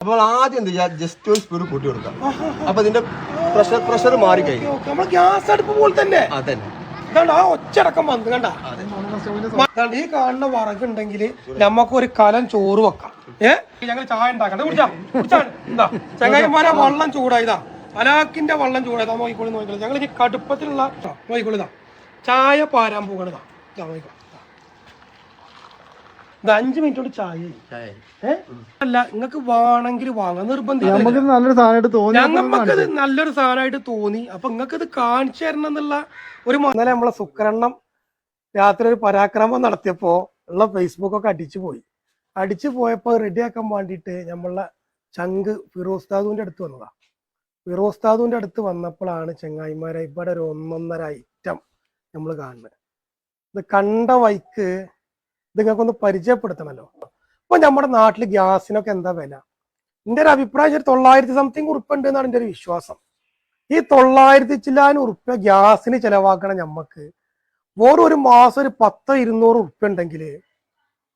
അപ്പോൾ ആദ്യം എന്ത് ചെയ്യാ? ജസ്റ്റ് ഒരു സ്പീഡ് കൂട്ടി കൊടുക്കാം അപ്പൊ ഇതിന്റെ പ്രഷർ പ്രഷർ മാറി കഴിഞ്ഞു. നമ്മൾ ഗ്യാസ് അടുപ്പ് പോലെ തന്നെ. അതന്നെ. ഇതാണ്ട് ആ ഒച്ചടക്കം വന്ന് കണ്ട? ദാണ്ട് ഈ കാണുന്ന വറകുണ്ടെങ്കിൽ നമുക്ക് ഒരു കലം ചോറ് വെക്കാം. ഏ? ഞങ്ങൾ ചായ ഉണ്ടാക്കണ്ട കുടിച്ചാ കുടിച്ചാ. എന്താ ചങ്ങായിമാരെ വെള്ളം ചൂടായതാ അലാക്കിന്റെ വെള്ളം ചൂടായതാ നോക്കിക്കോളി നോക്കിക്കോളി. ഞങ്ങൾ ഈ കടുപ്പത്തിലുള്ള നോക്കിക്കോളിതാ ചായ പാരാൻ പോകണതാ നോക്കിക്കോ. ഇത് അഞ്ച് മിനിറ്റ് കൊണ്ട് ചായ. അല്ല നിങ്ങൾക്ക് വേണമെങ്കിൽ വാങ്ങാം. നിർബന്ധം നമുക്ക് നല്ലൊരു സാധനമായിട്ട് തോന്നി ഞങ്ങൾക്കത് നല്ലൊരു സാധനമായിട്ട് തോന്നി. അപ്പൊ നിങ്ങൾക്ക് ഇത് കാണിച്ചു തരണം എന്നുള്ള ഒരു ഇന്നലെ നമ്മളെ സുക്കരെണ്ണം രാത്രി ഒരു പരാക്രമം നടത്തിയപ്പോ ഉള്ള ഫേസ്ബുക്ക് ഒക്കെ അടിച്ചു പോയി. അടിച്ചു പോയപ്പോ റെഡിയാക്കാൻ വേണ്ടിയിട്ട് നമ്മളെ ചങ്ക് ഫിറോസ്താദുവിന്റെ അടുത്ത് വന്നതാ. ഫിറോസ്താദുവിന്റെ അടുത്ത് വന്നപ്പോഴാണ് ചെങ്ങായിമാരെ ഇവിടെ ഒരു ഒന്നൊന്നര ഐറ്റം നമ്മൾ കാണുന്നത്. ഇത് കണ്ട വൈക്ക് ഇത് നിങ്ങൾക്കൊന്ന് പരിചയപ്പെടുത്തണല്ലോ അപ്പൊ നമ്മുടെ നാട്ടിൽ ഗ്യാസിനൊക്കെ എന്താ വില? എന്റെ ഒരു അഭിപ്രായം ഒരു തൊള്ളായിരത്തി സംതിങ് ഉറുപ്പുണ്ട് എന്നാണ് എന്റെ ഒരു വിശ്വാസം. ഈ തൊള്ളായിരത്തി ചില്ലാനും ഉറുപ്പ്യ ഗ്യാസിന് ചെലവാക്കണം ഞമ്മക്ക് വെറും ഒരു മാസം ഒരു പത്തോ ഇരുന്നൂറ് ഉറുപ്പ്യ ഉണ്ടെങ്കിൽ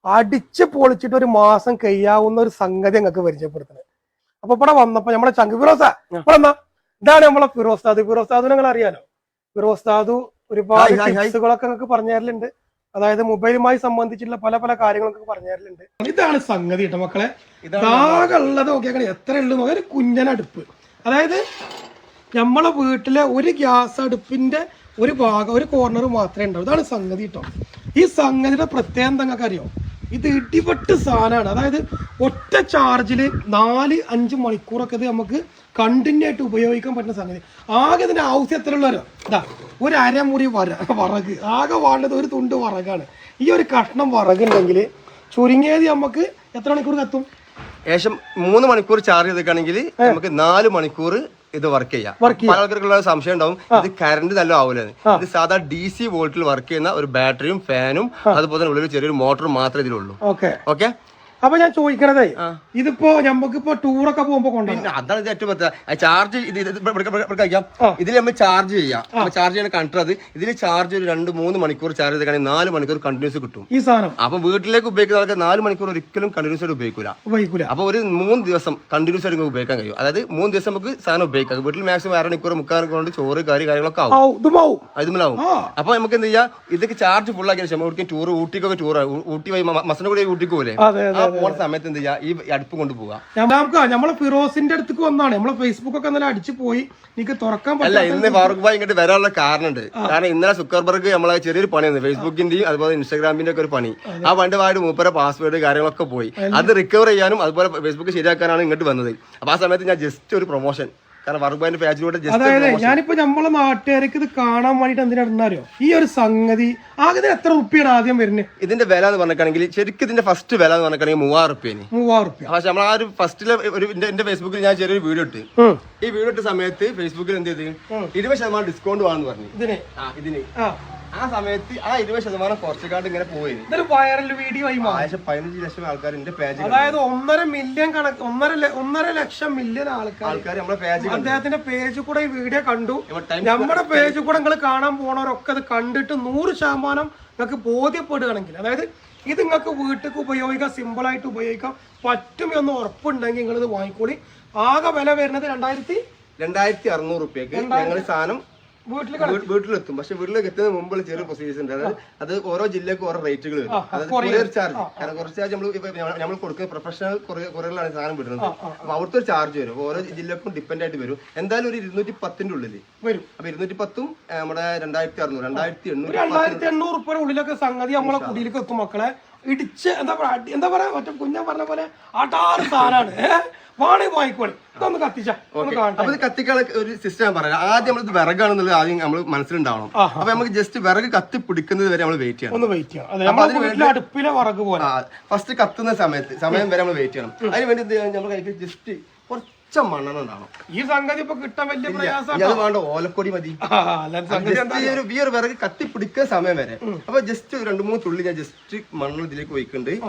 അടിച്ച് പൊളിച്ചിട്ട് ഒരു മാസം കഴിയാവുന്ന ഒരു സംഗതി ഞങ്ങൾക്ക് പരിചയപ്പെടുത്തുന്നത് അപ്പൊ ഇവിടെ വന്നപ്പോ നമ്മളെ ചങ്ക് ഫിറോസ ഇവിടെ എന്നാ ഇതാണ് നമ്മളെ ഫിറോസ്താദ് ഫിറോസ്താദ് നിങ്ങൾ അറിയാലോ. ഫിറോസ്താദു ഒരുപാട്. ടിപ്സുകളൊക്കെ നിങ്ങൾക്ക് പറഞ്ഞു തരലുണ്ട്. അതായത് മൊബൈലുമായി സംബന്ധിച്ചിട്ടുള്ള പല പല കാര്യങ്ങളൊക്കെ പറഞ്ഞു തരലുണ്ട് ഇതാണ് സംഗതി കേട്ടോ മക്കളെ. ആകെ ഉള്ളത് നോക്കിയാൽ എത്ര ഉള്ളു നോക്കിയാൽ ഒരു കുഞ്ഞൻ അടുപ്പ്. അതായത് നമ്മളെ വീട്ടിലെ ഒരു ഗ്യാസ് അടുപ്പിന്റെ ഒരു ഭാഗം ഒരു കോർണർ മാത്രമേ ഉണ്ടാവും. ഇതാണ് സംഗതി കേട്ടോ. ഈ സംഗതിയുടെ പ്രത്യേകം നിങ്ങൾക്ക് അറിയോ? ഇത് ഇടിപെട്ട് സാധനമാണ്. അതായത് ഒറ്റ ചാർജിൽ നാല് അഞ്ച് മണിക്കൂറൊക്കെ ഇത് നമുക്ക് കണ്ടിന്യൂ ആയിട്ട് ഉപയോഗിക്കാൻ പറ്റുന്ന സംഗതി. ആകെ ഇതിന്റെ ആവശ്യം എത്ര ഉള്ളവരോ ഇതാ ഒരു അരമുറി വര വറക്. ആകെ വേണ്ടത് ഒരു തുണ്ട് വറകാണ്. ഈ ഒരു കഷ്ണം വറകുണ്ടെങ്കിൽ ചുരുങ്ങിയത് നമുക്ക് എത്ര മണിക്കൂർ കത്തും? ഏകദേശം മൂന്ന് മണിക്കൂർ ചാർജ് ചെയ്തേക്കാണെങ്കിൽ നമുക്ക് നാല് മണിക്കൂർ ഇത് വർക്ക് ചെയ്യാം. പല ആൾക്കാർക്കുള്ള സംശയം ഉണ്ടാവും ഇത് കറണ്ട് നല്ല ആവൂലെന്ന്. ഇത് സാധാ ഡി സി വോൾട്ടിൽ വർക്ക് ചെയ്യുന്ന ഒരു ബാറ്ററിയും ഫാനും അതുപോലെ തന്നെ ഉള്ളിൽ ചെറിയൊരു മോട്ടറും മാത്രമേ ഇതിലുള്ളൂ. ഓക്കെ ഓക്കെ അപ്പൊ ഞാൻ ചോദിക്കണതേ ഇതിപ്പോ നമുക്കിപ്പോ ടൂറൊക്കെ പോകുമ്പോ പിന്നെ അതാണ് ഏറ്റവും പറ്റുക ചാർജ് കഴിക്കാം. ഇതിൽ നമ്മൾ ചാർജ് ചെയ്യാം. ചാർജ് ചെയ്യണ കണ്ടത് അത്. ഇതിൽ ചാർജ് ഒരു രണ്ട് മൂന്ന് മണിക്കൂർ ചാർജ് ചെയ്തിട്ടാണെങ്കിൽ നാല് മണിക്കൂർ കണ്ടിന്യൂസ് കിട്ടും. ഈ സാധനം. അപ്പൊ വീട്ടിലേക്ക് ഉപയോഗിക്കുന്ന ആൾക്ക് നാല് മണിക്കൂർ ഒരിക്കലും കണ്ടിന്യൂസ് ആയിട്ട് ഉപയോഗിക്കില്ല ഉപയോഗിക്കില്ല അപ്പൊ ഒരു മൂന്ന് ദിവസം കണ്ടിന്യൂസ് ആയിട്ട് ഉപയോഗിക്കാൻ കഴിയും. അതായത് മൂന്ന് ദിവസം നമുക്ക് സാധനം ഉപയോഗിക്കാം. വീട്ടിൽ മാക്സിമം അര മണിക്കൂർ മുക്കാൽ മണിക്കൂർ കൊണ്ട് ചോറ് കാര്യം കാര്യങ്ങളൊക്കെ ആവും. അതുമലാവും അപ്പൊ നമുക്ക് എന്ത് ചെയ്യാം? ഇതൊക്കെ ചാർജ് ഫുൾ ആക്കിയ ശേഷം ടൂർ ഊട്ടിക്കൊക്കെ ടൂർ ഊട്ടി വൈ മസന കൂടി ഊട്ടിക്ക് പോലെ പോണ സമയത്ത് എന്ത് ചെയ്യാ? ഈ അടുപ്പ് കൊണ്ട് പോവാം. ഞാൻ- നമുക്ക് നമ്മളെ ഫിറോസിന്റെ അടുത്തേക്ക് വന്നാണ് നമ്മളെ ഫേസ്ബുക്ക് ഒക്കെ ഇന്നലെ അടിച്ചു പോയി. എനിക്ക് തുറക്കാൻ അല്ല ഇന്ന് ഫാറൂഖ് ഭായ് ഇങ്ങോട്ട് വരാനുള്ള കാരണമുണ്ട് കാരണം ഇന്നലെ സുക്കർബർഗ് നമ്മളെ ചെറിയൊരു പണിയാണ് ഫേസ്ബുക്കിന്റെയും അതുപോലെ ഇൻസ്റ്റാഗ്രാമിന്റെ ഒക്കെ ഒരു പണി. ആ പണ്ട് വായിട്ട് മൂപ്പര പാസ്വേഡ് കാര്യങ്ങളൊക്കെ പോയി. അത് റിക്കവർ ചെയ്യാനും അതുപോലെ ഫേസ്ബുക്ക് ശരിയാക്കാനാണ് ഇങ്ങോട്ട് വന്നത്. അപ്പൊ ആ സമയത്ത് ഞാൻ ജസ്റ്റ് ഒരു പ്രൊമോഷൻ അതായത് ഞാനിപ്പോ നമ്മളെ നാട്ടുകാർക്ക് ഇത് കാണാൻ വേണ്ടിട്ട് എന്തിനാ ഇടുന്നാരോ ഈ ഒരു സംഗതി ആകെ എത്ര റുപ്യാണ് ആദ്യം വരുന്നത് ഇതിന്റെ വില എന്ന് പറഞ്ഞിട്ടാണെങ്കിൽ ശരിക്കും ഇതിന്റെ ഫസ്റ്റ് വില എന്ന് പറഞ്ഞിട്ടാണെങ്കിൽ മൂവായിരം റുപ്യാണ് മൂവായിരം റുപ്യ പക്ഷെ നമ്മൾ ആ ഒരു ഫസ്റ്റിലെ ഒരു എന്റെ- ഫേസ്ബുക്കിൽ ഞാൻ ചെറിയൊരു വീഡിയോ ഇട്ട്. ഈ വീഡിയോ ഇട്ട സമയത്ത് ഫേസ്ബുക്കിൽ എന്ത് ചെയ്ത്? ഇരുപത് ശതമാനം ഡിസ്കൗണ്ട് വേണമെന്ന് പറഞ്ഞു. ഇതിന്? ഇതിന്. ആ സമയത്ത് ആ ഇരുപത് ശതമാനം കുറച്ചുകാണ്ട് ഇങ്ങനെ പോയി. ഇതൊരു വൈറൽ വീഡിയോ ആയി മാറി. പതിനഞ്ച് ലക്ഷം ആൾക്കാർ എന്റെ പേജ് അതായത് ഒന്നര മില്യൺ കണക്ക് ഒന്നര ഒന്നര ലക്ഷം മില്യൺ ആൾക്കാർ ആൾക്കാർ നമ്മുടെ പേജ് അദ്ദേഹത്തിന്റെ പേജിൽ കൂടെ ഈ വീഡിയോ കണ്ടു. നമ്മുടെ പേജിൽ കൂടെ നിങ്ങൾ കാണാൻ പോണവരൊക്കെ അത് കണ്ടിട്ട് നൂറ് ശതമാനം നിങ്ങൾക്ക് ബോധ്യപ്പെടുകയാണെങ്കിൽ അതായത് ഇത് നിങ്ങൾക്ക് വീട്ടിലേക്ക് ഉപയോഗിക്കാം സിമ്പിൾ ആയിട്ട് ഉപയോഗിക്കാം പറ്റുമെന്ന് ഉറപ്പുണ്ടെങ്കിൽ നിങ്ങൾ ഇത് വാങ്ങിക്കോളി. ആകെ വില വരുന്നത് രണ്ടായിരത്തി രണ്ടായിരത്തി അറുന്നൂറ് റുപ്യക്ക് ഞങ്ങൾ സാധനം വീട്ടിലെത്തും. പക്ഷെ വീട്ടിലേക്ക് എത്തുന്ന മുമ്പുള്ള ചെറിയ പ്രൊസീജിയേഴ്സ് ഉണ്ട്. അതായത് അത് ഓരോ ജില്ലക്ക് ഓരോ റേറ്റുകൾ വരും. അതായത് കൊറിയർ ചാർജ് കാരണം കുറച്ച് ചാർജ് നമ്മൾ നമ്മൾ കൊടുക്കുന്ന പ്രൊഫഷണൽ കൊറിയറിലാണ് സാധനം വിടുന്നത്. അപ്പൊ അവിടുത്തെ ഒരു ചാർജ് വരും. ഓരോ ജില്ലക്കും ഡിപ്പെൻഡ് ആയിട്ട് വരും. എന്തായാലും ഒരു ഇരുന്നൂറ്റി പത്തിന്റെ ഉള്ളിൽ വരും. അപ്പൊ ഇരുന്നൂറ്റി പത്തും നമ്മുടെ രണ്ടായിരത്തി അറുന്നൂറ് രണ്ടായിരത്തി എണ്ണൂറ് രണ്ടായിരത്തി എണ്ണൂറ് ഉള്ളിലൊക്കെ സംഗതി നമ്മളെ കുടിയിലേക്ക് എത്തും മക്കളെ. ഇടിച്ച് എന്താ പറയാ അടി- എന്താ പറയാ മറ്റേ കുഞ്ഞൻ പറഞ്ഞ പോലെ അടാറ് സാധനമാണ് ഏഹ് വാണി വാങ്ങിക്കോളി ഇതൊന്ന് കത്തിച്ച ഒന്ന് കാണട്ടെ. അപ്പൊ ഇത് കത്തിക്കാനുള്ള ഒരു സിസ്റ്റം ഞാൻ പറയാം. ആദ്യം നമ്മൾ ഇത് വിറകാണെന്നുള്ളത് ആദ്യം നമ്മൾ മനസ്സിലുണ്ടാവണം. അപ്പൊ നമുക്ക് ജസ്റ്റ് വിറക് കത്തി പിടിക്കുന്നത് വരെ നമ്മൾ വെയിറ്റ് ചെയ്യണം. ഒന്ന് വെയിറ്റ് ചെയ്യണം. അതെ നമ്മളെ വീട്ടിലെ അടുപ്പിലെ വറക് പോലെ. ഫസ്റ്റ് കത്തുന്ന സമയത്ത് സമയം വരെ നമ്മൾ വെയിറ്റ് ചെയ്യണം. അതിന് വേണ്ടി നമ്മൾ ജസ്റ്റ് കുറച്ച മണ്ണെണ്ണ ഉണ്ടാവണം. ഈ സംഗതി ഇപ്പൊ കിട്ടാൻ വലിയ പ്രയാസം വേണ്ട ഓലക്കൊടി മതി. ആ, ഈ ഒരു വിറക് കത്തി പിടിക്കുന്ന സമയം വരെ. അപ്പൊ ജസ്റ്റ് രണ്ട് മൂന്ന് തുള്ളി ഞാൻ ജസ്റ്റ് മണ്ണ് ഇതിലേക്ക് ഒഴിക്കുന്നുണ്ട്.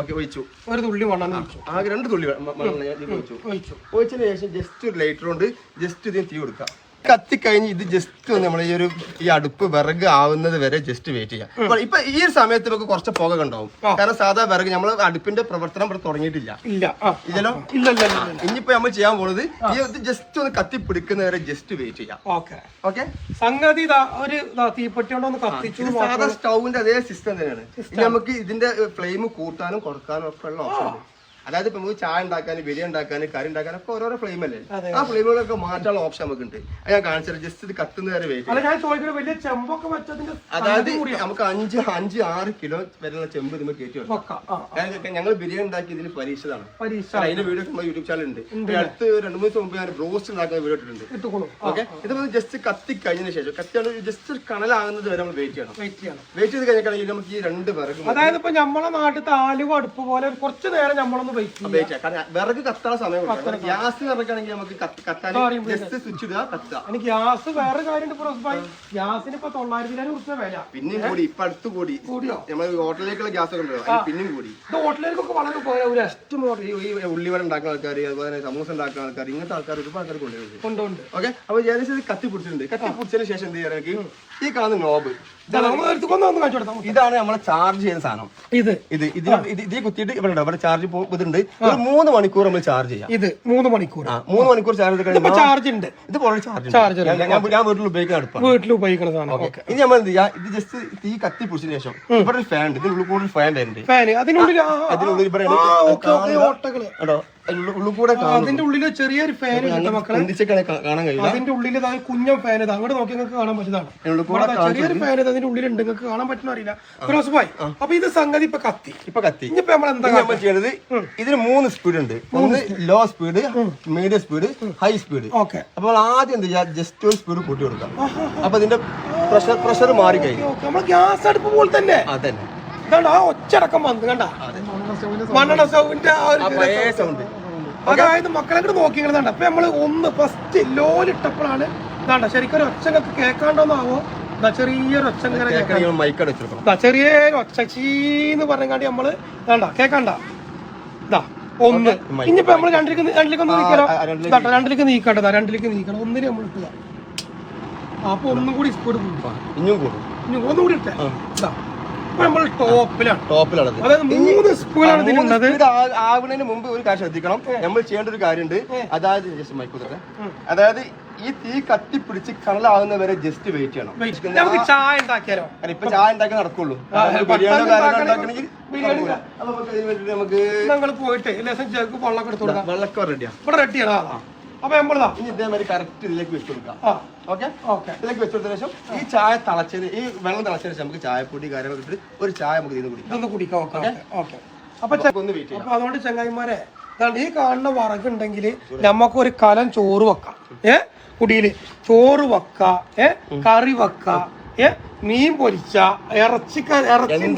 ഓക്കെ ഒഴിച്ചു. ഒരു തുള്ളി മണ്ണെണ്ണ ഒഴിച്ചു. ആകെ രണ്ട് തുള്ളി മണ്ണെണ്ണ ഒഴിച്ചു. ഒഴിച്ചതിന് ശേഷം ജസ്റ്റ് ഒരു ലൈറ്റർ കൊണ്ട് ജസ്റ്റ് ഇതിന് തീ കൊടുക്കാം. കത്തി കഴിഞ്ഞ് ഇത് ജസ്റ്റ് നമ്മൾ ഈ ഒരു ഈ അടുപ്പ് വിറക് ആവുന്നത് വരെ ജസ്റ്റ് വെയിറ്റ് ചെയ്യാം. അപ്പോൾ ഇപ്പൊ ഈ ഒരു സമയത്ത് നമുക്ക് കുറച്ച് പുക ഉണ്ടാവും കാരണം സാധാ വിറക് നമ്മൾ അടുപ്പിന്റെ പ്രവർത്തനം ഇവിടെ തുടങ്ങിയിട്ടില്ല. ഇല്ല. ഇല്ല ഇനിയിപ്പോ നമ്മൾ ചെയ്യാൻ പോണത് ഈ ഇത് ജസ്റ്റ് ഒന്ന് കത്തി പിടിക്കുന്ന വരെ ജസ്റ്റ് വെയിറ്റ് ചെയ്യാം. ഓക്കെ. ഓക്കെ? സംഗതി ഒരു തീപ്പെട്ടി കത്തിച്ചു സാധാ സ്റ്റൗവിന്റെ അതേ സിസ്റ്റം തന്നെയാണ്. ഇനി നമുക്ക് ഇതിന്റെ ഫ്ലെയിം കൂട്ടാനും കുറക്കാനും ഒക്കെ ഉള്ള ഓപ്ഷൻ അതായത് ഇപ്പൊ നമുക്ക് ചായ ഉണ്ടാക്കാൻ ബിരിയാണി ഉണ്ടാക്കാൻ കറി ഉണ്ടാക്കാൻ ഒക്കെ ഓരോരോ ഫ്ലെയിം അല്ലേ? ആ ഫ്ലെയിമുകളൊക്കെ മാറ്റാനുള്ള ഓപ്ഷൻ നമുക്ക് ഉണ്ട്. ഞാൻ കാണിച്ചത് ജസ്റ്റ് ഇത് കത്തുന്ന വരെ വെയിറ്റ് അതായത് നമുക്ക് അഞ്ച് അഞ്ച് ആറ് കിലോ വരെയുള്ള ചെമ്പ് ഇതിന് കയറ്റി വെക്കാം. ഞങ്ങൾ ബിരിയാണി ഉണ്ടാക്കി ഇതിന് പരീക്ഷതാണ്. പരീക്ഷ. അതിന്റെ വീഡിയോ നമ്മുടെ യൂട്യൂബ് ചാനൽ ഉണ്ട്. അടുത്ത് രണ്ട് മൂന്ന് ദിവസം മുമ്പ് ഞാൻ റോസ്റ്റ് ഉണ്ടാക്കുന്ന വീഡിയോ ഇട്ടിട്ടുണ്ട്. ഓക്കെ ഇത് ജസ്റ്റ് കത്തി കഴിഞ്ഞതിന് ശേഷം കത്തി ജസ്റ്റ് കണലാകുന്നത് വരെ നമ്മൾ വെയിറ്റ് ചെയ്യണം. വെയിറ്റ് ചെയ്യണം. വെയിറ്റ് ചെയ്ത് കഴിഞ്ഞാൽ നമുക്ക് ഈ രണ്ട് പേർക്ക് അതായത് ഇപ്പൊ നമ്മളെ നാട്ടിൽ ആലുവ അടുപ്പ് പോലെ കുറച്ച് നേരം നമ്മളൊന്ന് വിറക് കത്താൻ സമയം ഗ്യാസ് ഇറക്കുകയാണെങ്കിൽ നമുക്ക് ജസ്റ്റ് സ്വിച്ച് ഇടുക കത്തുക. ഗ്യാസ് വേറെ കാര്യം ഗ്യാസിന് ഇപ്പൊ തൊള്ളായിരത്തി ഉറുപ്പ്യ വില. പിന്നെയും കൂടി ഇപ്പൊ അടുത്ത് കൂടി. നമ്മൾ ഹോട്ടലിലേക്കുള്ള ഗ്യാസ് ഒക്കെ ഉണ്ടല്ലോ പിന്നെയും കൂടി. ഹോട്ടലിലേക്കൊക്കെ വളരെ ഇഷ്ടം പോലെ ഈ ഉള്ളിവട ഉണ്ടാക്കുന്ന ആൾക്കാർ അതുപോലെ തന്നെ സമൂസ ഉണ്ടാക്കുന്ന ആൾക്കാർ ഇങ്ങനത്തെ ആൾക്കാർ ഒരുപാട് ആൾക്കാർ കൊണ്ടുവരുന്നത് കൊണ്ടുണ്ട് ഓക്കെ? അപ്പൊ ഏകദേശം കത്തി പിടിച്ചിട്ടുണ്ട് കത്തി പിടിച്ചതിന് ശേഷം എന്ത് ചെയ്യാൻ ഈ കാണുന്ന നോബ് നമ്മൾ ഇതാണ് നമ്മളെ ചാർജ് ചെയ്യുന്ന സാധനം. ഇത്. ഇത് ഇതിൽ ഇത് ഇതിൽ കുത്തിയിട്ട് ഇവിടെ ഇവിടെ ചാർജ് ഇതുണ്ട്. ഒരു മൂന്ന് മണിക്കൂർ നമ്മൾ ചാർജ് ചെയ്യാം. ഇത് മൂന്ന് മണിക്കൂർ. മൂന്ന് മണിക്കൂർ ചാർജ് ചാർജ് ഉണ്ട്. ഇത് പോലെ ചാർജ് ചാർജ് ഞാൻ വീട്ടിൽ ഉപയോഗിക്കാൻ അടുപ്പാണ്. വീട്ടിൽ ഉപയോഗിക്കുന്ന സാധനം. ഇനി നമ്മൾ എന്ത് ചെയ്യാം? ഇത് ജസ്റ്റ് തീ കത്തി പിടിച്ചതിന് ശേഷം ഇവിടെ ഒരു ഫാൻ ഉണ്ട്. ഇതിനുള്ളിൽ കൂടുതൽ ഫാൻ ഉണ്ട് ഫാൻ അതിനുള്ളിൽ അതിനുള്ളിൽ ഇവിടെ ഓട്ടകൾ. കേട്ടോ അതിന്റെ ഉള്ളിൽ ചെറിയൊരു ഫാൻ മക്കളെ. കാണാൻ കഴിയും അതിന്റെ ഉള്ളിൽ ഇതാ കുഞ്ഞൻ ഫാൻ ഇത്. അങ്ങോട്ട് നോക്കി നിങ്ങൾക്ക് കാണാൻ പറ്റുന്നതാണ്. ചെറിയൊരു ഫാൻ ഇത് അതിന്റെ ഉള്ളിലുണ്ട്. നിങ്ങൾക്ക് കാണാൻ പറ്റുന്ന അറിയില്ല. ഫിറോസ് ഭായ് അപ്പൊ ഇത് സംഗതി ഇപ്പൊ കത്തി. ഇപ്പൊ കത്തി. ഇനിയിപ്പോ നമ്മൾ എന്താ ചെയ്യണത് ഇതിന് മൂന്ന് സ്പീഡ് ഉണ്ട്. ഒന്ന് low speed medium speed high speed okay. അപ്പോൾ ആദ്യം എന്ത് ചെയ്യാം? ജസ്റ്റ് ഒരു സ്പീഡ് കൂട്ടി കൊടുക്കാം അപ്പൊ ഇതിന്റെ പ്രഷർ പ്രഷർ മാറി കഴിഞ്ഞു നമ്മൾ ഗ്യാസ് അടുപ്പ് പോലെ തന്നെ. അതന്നെ. കണ്ട? ആ ഒച്ചടക്കം വന്നു കണ്ട? മണ്ണെണ്ണ സ്റ്റൗവിന്റെ ആ ഒരു അതായത് മക്കളെ കൂടെ നോക്കി കണ്ട? അപ്പൊ നമ്മൾ ഒന്ന് ഫസ്റ്റ് ലോലിട്ടപ്പോഴാണ് കണ്ട? ശരിക്കും ഒരു ഒച്ച നിങ്ങൾക്ക് കേൾക്കാണ്ടോന്നാവോ? ചെറിയൊരു ഒച്ച ഇങ്ങനെ ചെറിയൊരു ചീന്ന് പറഞ്ഞാണ്ട് നമ്മൾ കണ്ട? കേക്കണ്ട ഇതാ ഒന്ന്. ഇനിയിപ്പോ നമ്മൾ രണ്ടിലേക്ക് രണ്ടിലേക്ക് ഒന്ന് നീക്കലോ ആ, രണ്ടിലേക്ക് നീക്കണ്ടതാ രണ്ടിലേക്ക് നീക്കണം. ഒന്നിന് നമ്മൾ ഇട്ടുക. അപ്പൊ ഒന്നും കൂടി സ്പീഡ് കൂടും ഇനിയും കൂടും. ഇനി ഒന്നും കൂടി ഇട്ടേ. നമ്മൾ ടോപ്പിലാണ്. ടോപ്പിലാണ് അതായത് മൂന്ന് സ്പൂണാണ് ഇതിലുള്ളത്. ആവുന്നതിന് മുമ്പ് ഒരു കാര്യം ശ്രദ്ധിക്കണം. നമ്മൾ ചെയ്യേണ്ട ഒരു കാര്യമുണ്ട് അതായത് ജസ്റ്റ് മൈക്കൂട്ടെ അതായത് ഈ തീ കത്തിപ്പിടിച്ച് കണലാകുന്നവരെ ജസ്റ്റ് വെയിറ്റ് ചെയ്യണം. നമുക്ക് ചായ ഉണ്ടാക്കിയാലോ? ഇപ്പൊ ചായ ഉണ്ടാക്കി നടക്കുള്ളൂ. ബിരിയാണി ഉണ്ടാക്കണമെങ്കിൽ നമുക്ക് ഞങ്ങൾ പോയിട്ട് ലെസൺ ജഗ് വെള്ളമൊക്കെ എടുത്തു കൊടുക്കാം. വെള്ളക്കം റെഡിയാണ് ഇവിടെ റെഡിയാണ് അപ്പൊ നമ്മളിതാ ഇനി ഇതേമാതിരി കറക്റ്റ് ഇതിലേക്ക് വെച്ച് കൊടുക്കാം. ഓക്കെ ഓക്കെ ഇതിലേക്ക് വെച്ച് കൊടുത്തതിന് ശേഷം ഈ ചായ തിളച്ചത് ഈ വെള്ളം തിളച്ചതിന് ശേഷം നമുക്ക് ചായപ്പൊടി കാര്യങ്ങളൊക്കെ ഇട്ടിട്ട് ഒരു ചായ നമുക്ക് ഇതിന് കുടിക്കാം. ഇതൊന്ന് കുടിക്കാം. ഓക്കെ ഓക്കെ അപ്പൊ ഒന്ന് വെയിറ്റ് ചെയ്യാം അപ്പൊ അതുകൊണ്ട് ചങ്ങായിമാരെ ഈ കാണുന്ന വറകുണ്ടെങ്കിൽ നമുക്ക് ഒരു കലം ചോറ് വെക്കാം. ഏ? കുടിയിൽ ചോറ് വെക്ക. ഏ? കറി വെക്ക. ഏ? മീൻ പൊരിച്ച ഇറച്ചിക്കാരി ഇറച്ചി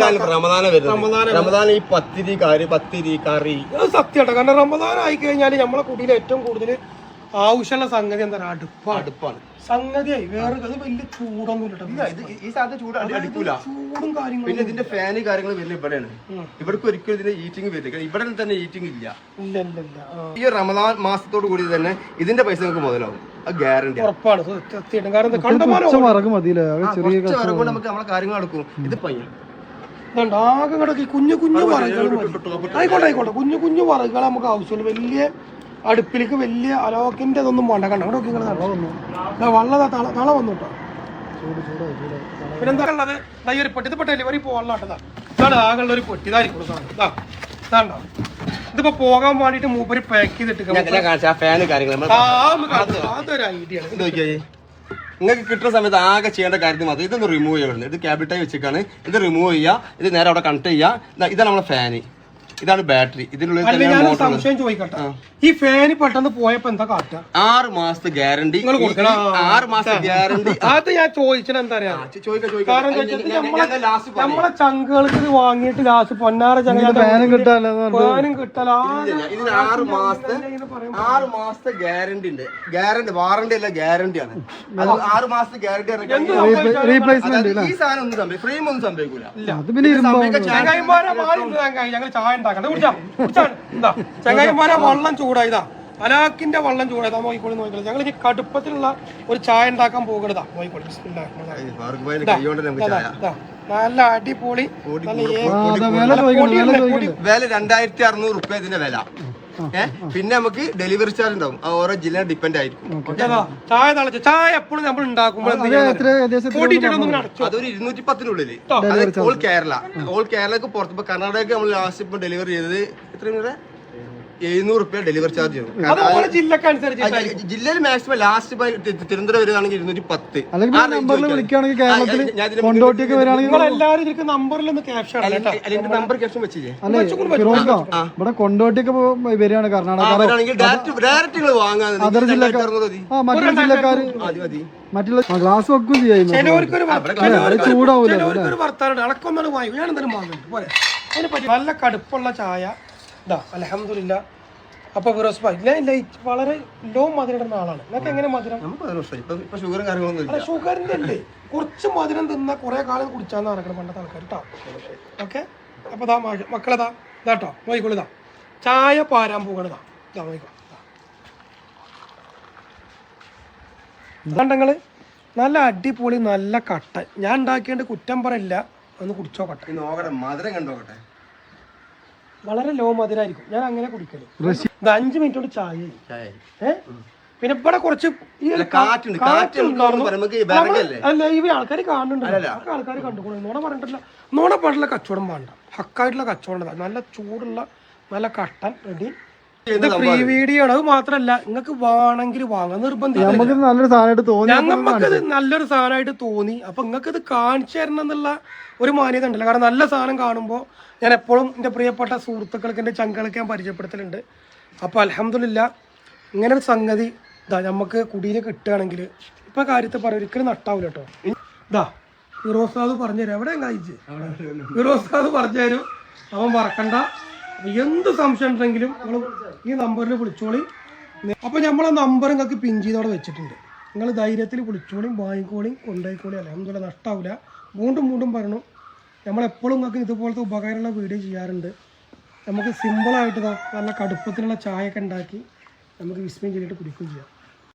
റമദാന ഈ പത്തിരി കറി പത്തിരി കറി. കാരണം റമദാൻ ആയി കഴിഞ്ഞാൽ നമ്മളെ കുടിയിൽ ഏറ്റവും കൂടുതൽ ആവശ്യമുള്ള സംഗതി എന്താ? അടുപ്പാണ്. അടുപ്പാണ്. സംഗതിയായി. വേറെ അത് വലിയ ചൂടൊന്നും ഇല്ല ഇത് ഈ സാധനം ചൂട് അടിക്കൂല. ചൂടും കാര്യങ്ങളും പിന്നെ ഇതിന്റെ ഫാന് കാര്യങ്ങളും വരുന്നത് ഇവിടെയാണ്. ഇവർക്ക് ഒരിക്കലും ഇതിന്റെ ഈറ്റിംഗ് വരില്ല. ഇവിടെ തന്നെ ഈറ്റിംഗ് ഇല്ല. ഇല്ല ഇല്ല ഇല്ല. ഈ റമദാൻ മാസത്തോട് കൂടി തന്നെ ഇതിന്റെ പൈസ നിങ്ങൾക്ക് മുതലാവും. അത് ഗ്യാരണ്ടി ഉറപ്പാണ്. കാരണം നമുക്ക് നമ്മളെ കാര്യങ്ങൾ നടക്കും. ഇത് പയ്യൻ. ഇതുണ്ട്. ആകെ കിടക്ക് ഈ കുഞ്ഞു കുഞ്ഞു പറകൾ ആയിക്കോട്ടെ ആയിക്കോട്ടെ. കുഞ്ഞു കുഞ്ഞു നമുക്ക് ആവശ്യമുള്ളൂ. വലിയ അടുപ്പിലേക്ക് വലിയ അലോക്കിന്റെ ഇതൊന്നും വേണ്ട. കണ്ട? അവിടെ ഇങ്ങനെ തള വന്നു വള്ള തള തള വന്നു കേട്ടോ. പിന്നെന്താ ഉള്ളത്? ദാ ഈ ഒരു പെട്ടി ഇതിപ്പോ ഡെലിവറി പോകാനുള്ളതാ ഇതാണ് ആകെയുള്ള ഒരു പെട്ടി. ഇതായിരിക്കും ഇതാ ഇതാണ്ടോ? ഇതിപ്പോ പോകാൻ വേണ്ടിട്ട് മൂപ്പര് പാക്ക് ചെയ്തിട്ട് അതൊരു ഐഡിയ നിങ്ങൾക്ക് കിട്ടുന്ന സമയത്ത് ആകെ ചെയ്യേണ്ട കാര്യത്തിൽ മാത്രം ഇതൊന്ന് റിമൂവ് ചെയ്യുന്നത് ഇത് ക്യാബിറ്റായി ടൈ വെച്ചിട്ടാണ് ഇത് റിമൂവ് ചെയ്യുക. ഇത് നേരെ അവിടെ കണക്ട് ചെയ്യുക. ഇതാണ് നമ്മുടെ ഫാന് ഇതാണ് ബാറ്ററി. തന്നെയാണ് സംശയം ചോദിക്കട്ടെ? ഈ ഫാന് പെട്ടെന്ന് പോയപ്പോ എന്താ കാട്ടുക ആറ് മാസത്തെ ഗ്യാരണ്ടി. നിങ്ങൾ കൊടുക്കണം. ആറ് മാസത്തെ ഗ്യാരണ്ടി. അത് ഞാൻ ചോദിച്ചത് എന്താ പറയാ നമ്മളെ ചങ്കുകൾക്ക് വാങ്ങിയിട്ട് ലാസ്റ്റ് പൊന്നാറ ഫാനും കിട്ടാല്ലോ ഫാനും കിട്ടലാ ഇതിന് ആറ് മാസത്തെ ആറ് മാസത്തെ ഗ്യാരണ്ടി ഉണ്ട്. ഗ്യാരണ്ടി വാറണ്ടി അല്ല ഗ്യാരണ്ടി ആണ്. അത് ആറ് മാസത്തെ ഗ്യാരണ്ടി റീപ്ലേസ്മെന്റ് ഈ സാധനം ഒന്നും സംഭവിക്കും ഫ്രെയിം ഒന്നും സംഭവിക്കൂല. ഞങ്ങൾ ചായ ഉണ്ടാക്കണ്ട കുടിച്ചാ കുടിച്ചാ. എന്താ ചങ്ങായിമാരെ വെള്ളം ചൂടായതാ. അലാക്കിന്റെ വെള്ളം ചൂടായതാ നോക്കിക്കോളി നോക്കിക്കോളി. ഞങ്ങൾ ഇനി കടുപ്പത്തിലുള്ള ഒരു ചായ ഉണ്ടാക്കാൻ പോകണതാ നോക്കിക്കോളി. നല്ല അടിപൊളി നല്ല വില രണ്ടായിരത്തി അറുന്നൂറ് റുപ്യ ഇതിന്റെ വില. പിന്നെ നമുക്ക് ഡെലിവറി ചാർജ് ഉണ്ടാവും. ആ ഓരോ ജില്ല ഡിപ്പെൻഡ് ആയിരിക്കും. ചായ തളച്ച ചായ എപ്പോഴും നമ്മൾ ഉണ്ടാക്കുമ്പോൾ അത് അതൊരു ഇരുന്നൂറ്റി പത്തിനുള്ളിൽ ഓൾ കേരള ഓൾ കേരളക്ക് പുറത്ത് ഇപ്പൊ കർണാടകക്ക് നമ്മൾ ലാസ്റ്റ് ഇപ്പൊ ഡെലിവറി ചെയ്തത് എത്ര എഴുന്നൂറ് റുപ്യ ഡെലിവറി ചാർജ് ജില്ലയിൽ മാക്സിമം ലാസ്റ്റ് തിരുവനന്തപുരം വരികയാണെങ്കിൽ ഇരുന്നൂറ്റി പത്ത് നമ്പർ ക്യാപ്ഷൻ വെച്ചില്ലേ? ഇവിടെ വരികയാണ് ആ കർണാടക ഡയറക്റ്റ് നിങ്ങൾ വാങ്ങാൻ അതർ ജില്ലക്കാർ മതി. ആ മറ്റുള്ള ഗ്ലാസ് വെക്കും ചെയ്യാം ചൂടാവൂല വാങ്ങി. ഞാൻ എന്തായാലും വാങ്ങുന്നുണ്ട്. പോലെ അതിനെ പറ്റി നല്ല കടുപ്പുള്ള ചായ. ഇതാ അലഹമില്ല അപ്പൊ ഫിറോസ് ഭായ് ഞാൻ ലൈറ്റ് വളരെ ലോ മധുരം ഇടുന്ന ആളാണ്. നിങ്ങൾക്ക് എങ്ങനെ മധുരം? ഷുഗറിന്റെ അല്ലേ കുറച്ച് മധുരം തിന്ന കുറെ കാലം കുടിച്ചാന്ന് നടക്കണം പണ്ടത്തെ ആൾക്കാർ കേട്ടോ ഓക്കെ? അപ്പൊ ദാ മക്കളെതാ ഇതാട്ടോ നോയിക്കോളിതാ ചായ പാരാൻ പോകണതാ ഇതാ നോയിക്കോ ഇതാണ്ടങ്ങൾ നല്ല അടിപൊളി നല്ല കട്ട ഞാൻ ഉണ്ടാക്കിയതിന്റെ കുറ്റം പറയില്ല. ഒന്ന് കുടിച്ചോക്കട്ടെ. കട്ടെ നോക്കട്ടെ മധുരം കണ്ടോക്കട്ടെ. വളരെ ലോ മധുരമായിരിക്കും ഞാൻ അങ്ങനെ കുടിക്കൽ. ഇത് അഞ്ച് മിനിറ്റ് കൊണ്ട് ചായ. പിന്നെ ഇവിടെ കുറച്ച് അല്ല, ഈ ആൾക്കാർ കാണുന്നുണ്ട് ആൾക്കാർ കണ്ടുകൊള്ളു നോണ പറഞ്ഞിട്ടില്ല. നോണ പാട്ടുള്ള കച്ചവടം വേണ്ട. ഹക്കായിട്ടുള്ള കച്ചവടം നല്ല ചൂടുള്ള നല്ല കട്ടൻ റെഡി ഇത് ഫ്രീ വീഡിയോ ആണ്. അത് മാത്രല്ല നിങ്ങൾക്ക് വേണമെങ്കിൽ വാങ്ങാൻ നിർബന്ധം നമുക്ക് നല്ലൊരു സാധനമായിട്ട് തോന്നി ഞങ്ങൾക്ക് നല്ലൊരു സാധനമായിട്ട് തോന്നി. അപ്പൊ നിങ്ങൾക്ക് ഇത് കാണിച്ചു തരണം എന്നുള്ള ഒരു മാന്യത ഉണ്ടല്ലോ. കാരണം നല്ല സാധനം കാണുമ്പോൾ ഞാൻ എപ്പോഴും എന്റെ പ്രിയപ്പെട്ട സുഹൃത്തുക്കൾക്ക് എന്റെ ചങ്കളൊക്കെ ഞാൻ പരിചയപ്പെടുത്തലുണ്ട്. അപ്പോൾ അലഹമില്ല ഇങ്ങനെ ഒരു സംഗതി ഇതാ നമുക്ക് കുടിയിൽ കിട്ടുകയാണെങ്കിൽ ഇപ്പൊ കാര്യത്തെ പറയാം ഒരിക്കലും നട്ടാവില്ല കേട്ടോ. ഇതാ ഫിറോസാദ് പറഞ്ഞുതരും. എവിടെ കഴിച്ച് ഫിറോസാദ് പറഞ്ഞുതരും. അവൻ മറക്കണ്ട. അപ്പൊ എന്ത് സംശയം ഉണ്ടെങ്കിലും നിങ്ങൾ ഈ നമ്പറിൽ വിളിച്ചോളി. അപ്പൊ നമ്മളെ നമ്പർ നിങ്ങൾക്ക് പിൻ ചെയ്തോടെ വെച്ചിട്ടുണ്ട്. നിങ്ങൾ ധൈര്യത്തിൽ വിളിച്ചോളിയും വാങ്ങിക്കോളിയും കൊണ്ടുപോയിക്കോളിയും അലഹമ്മദില്ല നഷ്ടാവില്ല വീണ്ടും വീണ്ടും പറഞ്ഞു നമ്മളെപ്പോഴും നിങ്ങൾക്ക് ഇതുപോലത്തെ ഉപകാരമുള്ള വീഡിയോ ചെയ്യാറുണ്ട്. നമുക്ക് സിമ്പിളായിട്ട് നല്ല കടുപ്പത്തിലുള്ള ചായ ഒക്കെ ഉണ്ടാക്കി നമുക്ക് വിസ്മയം ചെയ്തിട്ട് കുടിക്കുകയും ചെയ്യാം.